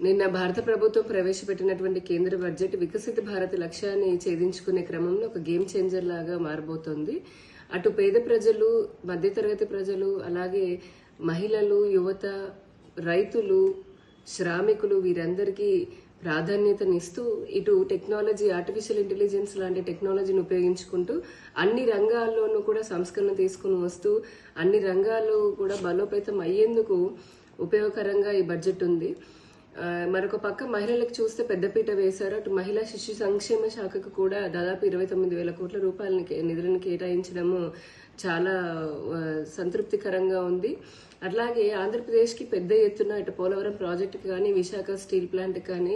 నిన్న భారత ప్రభుత్వం ప్రవేశపెట్టినటువంటి కేంద్ర బడ్జెట్ వికసిత భారత్ లక్ష్యాన్ని ఛేదించుకునే క్రమంలో ఒక గేమ్ చేంజర్ లాగా మారబోతోంది. అటు పేద ప్రజలు మధ్యతరగతి ప్రజలు అలాగే మహిళలు యువత రైతులు శ్రామికులు వీరందరికీ ప్రాధాన్యతనిస్తూ ఇటు టెక్నాలజీ ఆర్టిఫిషియల్ ఇంటెలిజెన్స్ లాంటి టెక్నాలజీని ఉపయోగించుకుంటూ అన్ని రంగాల్లోనూ కూడా సంస్కరణ తీసుకుని వస్తూ అన్ని రంగాల్లో కూడా బలోపేతం అయ్యేందుకు ఉపయోగకరంగా ఈ బడ్జెట్ ఉంది. మరొక పక్క మహిళలకు చూస్తే పెద్దపీట వేశారు. అటు మహిళా శిశు సంక్షేమ శాఖకు కూడా దాదాపు ఇరవై తొమ్మిది వేల కోట్ల రూపాయలని నిధులను కేటాయించడము చాలా సంతృప్తికరంగా ఉంది. అట్లాగే ఆంధ్రప్రదేశ్కి పెద్ద ఎత్తున ఇటు పోలవరం ప్రాజెక్టుకి కానీ విశాఖ స్టీల్ ప్లాంట్ కానీ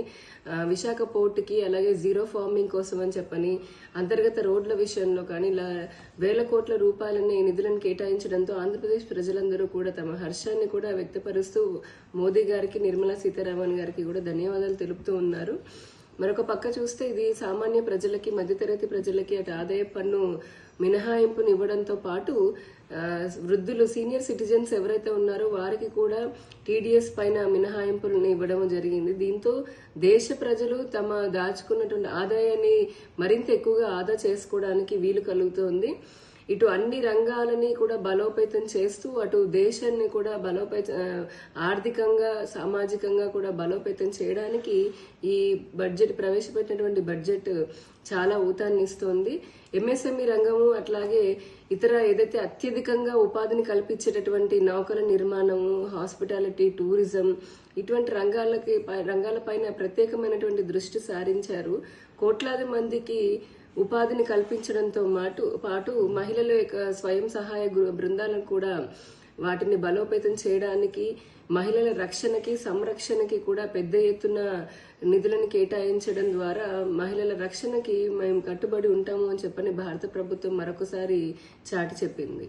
విశాఖ పోర్టుకి అలాగే జీరో ఫార్మింగ్ కోసం అని చెప్పని అంతర్గత రోడ్ల విషయంలో కానీ ఇలా వేల కోట్ల రూపాయలని నిధులను కేటాయించడంతో ఆంధ్రప్రదేశ్ ప్రజలందరూ కూడా తమ హర్షాన్ని కూడా వ్యక్తపరుస్తూ మోదీ గారికి నిర్మలా సీతారామన్ గారికి కూడా ధన్యవాదాలు తెలుపుతూ ఉన్నారు. మరొక పక్క చూస్తే ఇది సామాన్య ప్రజలకి మధ్యతరగతి ప్రజలకి అటు ఆదాయ పన్ను మినహాయింపుని ఇవ్వడంతో పాటు వృద్ధులు సీనియర్ సిటిజన్స్ ఎవరైతే ఉన్నారో వారికి కూడా టీడీఎస్ పైన మినహాయింపులను ఇవ్వడం జరిగింది. దీంతో దేశ ప్రజలు తమ దాచుకున్నటువంటి ఆదాయాన్ని మరింత ఎక్కువగా ఆదా చేసుకోవడానికి వీలు కలుగుతోంది. ఇటు అన్ని రంగాలని కూడా బలోపేతం చేస్తూ అటు దేశాన్ని కూడా బలోపేత ఆర్థికంగా సామాజికంగా కూడా బలోపేతం చేయడానికి ఈ బడ్జెట్ ప్రవేశపెట్టినటువంటి బడ్జెట్ చాలా ఊతాన్ని ఇస్తోంది ఎంఎస్ఎంఈ రంగము అట్లాగే ఇతర ఏదైతే అత్యధికంగా ఉపాధిని కల్పించేటటువంటి నౌకల నిర్మాణము హాస్పిటాలిటీ టూరిజం ఇటువంటి రంగాలకి రంగాలపైన ప్రత్యేకమైనటువంటి దృష్టి సారించారు. కోట్లాది మందికి ఉపాధిని కల్పించడంతో మాటు పాటు మహిళల యొక్క స్వయం సహాయ గృ- బృందాలను కూడా వాటిని బలోపేతం చేయడానికి మహిళల రక్షణకి సంరక్షణకి కూడా పెద్ద ఎత్తున నిధులను కేటాయించడం ద్వారా మహిళల రక్షణకి మేము కట్టుబడి ఉంటాము అని చెప్పని భారత ప్రభుత్వం మరొకసారి చాటి చెప్పింది.